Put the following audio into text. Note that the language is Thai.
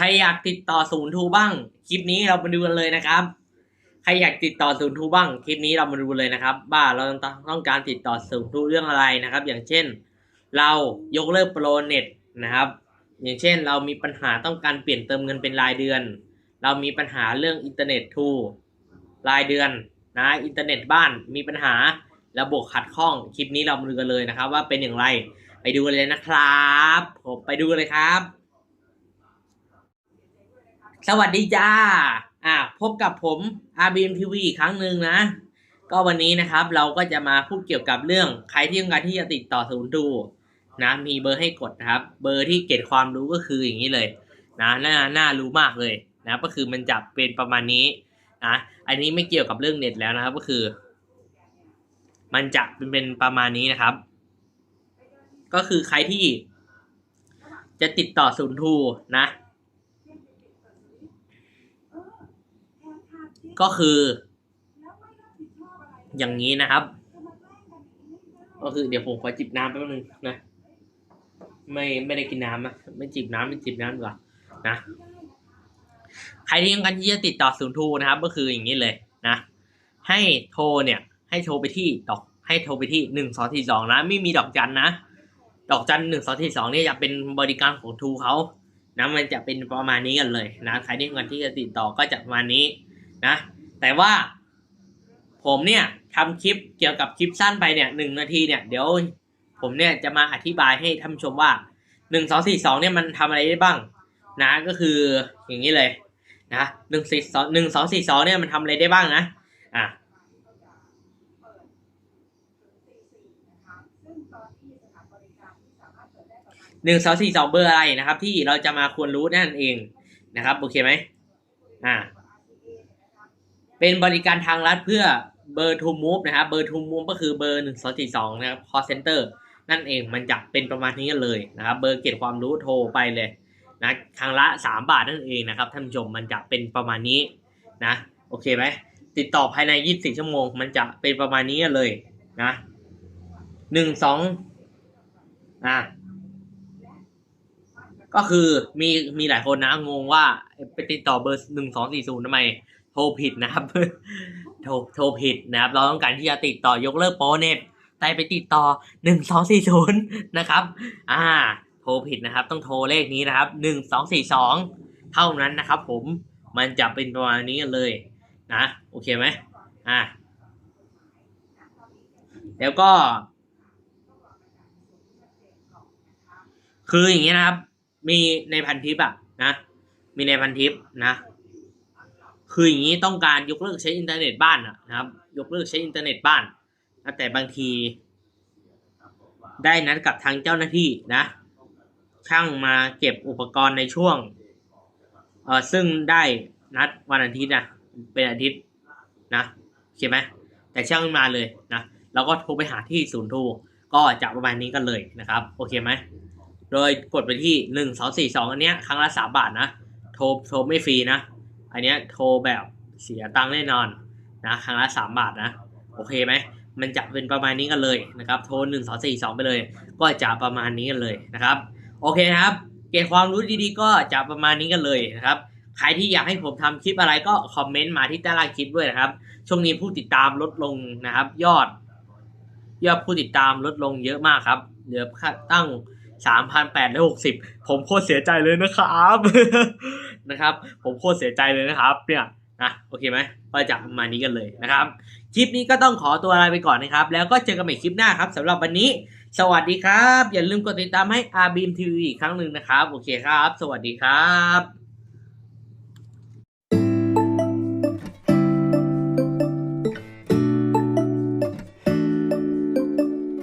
ใครอยากติดต่อศูนย์ทูบ้าง คลิปนี้เรามาดูกันเลยนะครับ ใครอยากติดต่อศูนย์ทูบ้าง คลิปนี้เรามาดูเลยนะครับว่าเราต้องต้องการติดต่อศูนย์ทูเรื่องอะไรนะครับ อย่างเช่น เรายกเลิกโปรเน็ตนะครับ อย่างเช่น เรามีปัญหาต้องการเปลี่ยนเติมเงินเป็นรายเดือน เรามีปัญหาเรื่องอินเทอร์เน็ตทูรายเดือนนะอินเทอร์เน็ตบ้านมีปัญหาระบบขัดข้องคลิปนี้เรามาดูกันเลยนะครับ ว่าเป็นอย่างไรไปดูกันเลยนะครับผมไปดูกันเลยครับ สวัสดีจ้า อ่า พบกับผม RBM TV อีกครั้งหนึ่งนะ ก็วันนี้นะครับเราก็จะมาพูดเกี่ยวกับเรื่องใครที่ต้องการที่จะติดต่อศูนย์ดูนะ มีเบอร์ให้กดนะครับ เบอร์ที่เก็บความรู้ก็คืออย่างนี้เลยนะน่าน่ารู้มากเลยนะ ก็คือมันจะเป็นประมาณนี้นะ อันนี้ไม่เกี่ยวกับเรื่องเน็ตแล้วนะครับ ก็คือ มันจะเป็นเป็นประมาณนี้นะครับ ก็คือใครที่จะติดต่อศูนย์ทูนะ ก็คือ อย่างนี้นะครับ ก็คือเดี๋ยวผมขอจิบน้ำแป๊บนึงนะ ไม่ไม่ได้กินน้ำนะไม่จิบน้ำไม่จิบน้ำดีกว่านะใครที่ต้องการที่จะติดต่อศูนย์ทูนะครับ ก็คืออย่างนี้เลยนะ ให้โทรเนี่ย ให้โทรไปที่ดอก ให้โทรไปที่หนึ่งสองสี่สองนะ ไม่มีดอกจันนะ ดอกจันหนึ่งสองสี่สองนี่จะเป็นบริการของทูเขานะมันจะเป็นประมาณนี้กันเลยนะ ใครที่ต้องการที่จะติดต่อก็จะประมาณนี้ นะ แต่ว่าผมเนี่ยทำคลิปเกี่ยวกับคลิปสั้นไปเนี่ยหนึ่งนาทีเนี่ยเดี๋ยวผมเนี่ยจะมาอธิบายให้ท่านผู้ชมว่าหนึ่งสองสี่สองเนี่ยมันทำอะไรได้บ้าง นะก็คืออย่างนี้เลยนะหนึ่งสี่สองหนึ่งสองสี่สองเนี่ยมันทำอะไรได้บ้างนะอะหนึ่งสองสี่สองเบอร์อะไรนะครับ ที่เราจะมาควรรู้นั่นเองนะครับโอเคไหมอ่า เป็นบริการทางรัฐเพื่อเบอร์ทูมูฟนะครับเบอร์ทูมูฟก็คือเบอร์หนึ่งสองสี่สองนะครับ call center นั่นเองมันจะเป็นประมาณนี้กันเลยนะครับ เบอร์เก็บความรู้โทรไปเลยนะครั้งละสามบาทนั่นเองนะครับท่านผู้ชมมันจะเป็นประมาณนี้นะโอเคไหมติดต่อภายในยี่สิบชั่วโมง มันจะเป็นประมาณนี้กันเลยนะหนึ่งสองอะก็คือมีมีหลายคนนะงงว่าไปติดต่อเบอร์หนึ่งสองสี่ศูนย์ทำไม รผิดนะครับ โทรโทรผิดนะครับ เราต้องการที่จะติดต่อยกเลิกโปรเน็ตแต่ไปติดต่อหนึ่งสองสี่ศูนย์นะครับ อ่า โทรผิดนะครับ ต้องโทรเลขนี้นะครับหนึ่งสองสี่สองเท่านั้นนะครับผม มันจะเป็นประมาณนี้เลยนะ โอเคไหมอ่า แล้วก็ คืออย่างนี้นะครับ มีในพันทิปอะนะ มีในพันทิปนะ คืออย่างนี้ต้องการยกเลิกใช้อินเทอร์เน็ตบ้านนะครับ ยกเลิกใช้อินเทอร์เน็ตบ้าน แต่บางทีได้นัดกับทางเจ้าหน้าที่นะ ช่างมาเก็บอุปกรณ์ในช่วงเออซึ่งได้นัดวันอาทิตย์นะเป็นอาทิตย์นะโอเคไหมแต่ช่างไม่มาเลยนะเราก็โทรไปหาที่ศูนย์โทรก็จะประมาณนี้กันเลยนะครับ โอเคไหมโดยกดไปที่หนึ่งสองสี่สองอันเนี้ยครั้งละสามบาทนะ โทรโทรไม่ฟรีนะ อันเนี้ยโทรแบบเสียตังค์แน่นอนนะครั้งละสามบาทนะ โอเคไหมมันจะเป็นประมาณนี้กันเลยนะครับโทรหนึ่งสองสี่สองไปเลย ก็จะประมาณนี้กันเลยนะครับ โอเคครับ เก็บความรู้ดีๆ ก็จะประมาณนี้กันเลยนะครับใครที่อยากให้ผมทำคลิปอะไรก็คอมเมนต์มาที่ใต้ล่างคลิปด้วยนะครับ ช่วงนี้ผู้ติดตามลดลงนะครับ ยอด ยอดผู้ติดตามลดลงเยอะมากครับ เหลือตั้ง สามพันแปดร้อยหกสิบผมโคตรเสียใจเลยนะครับ นะครับ ผมโคตรเสียใจเลยนะครับ เนี่ยนะโอเคไหมก็จะประมาณนี้กันเลยนะครับ คลิปนี้ก็ต้องขอตัวลาไปก่อนนะครับ แล้วก็เจอกันใหม่คลิปหน้าครับสำหรับวันนี้ สวัสดีครับ อย่าลืมกดติดตามให้ r b m TV อีกครั้งหนึ่งนะครับ โอเคครับ สวัสดีครับ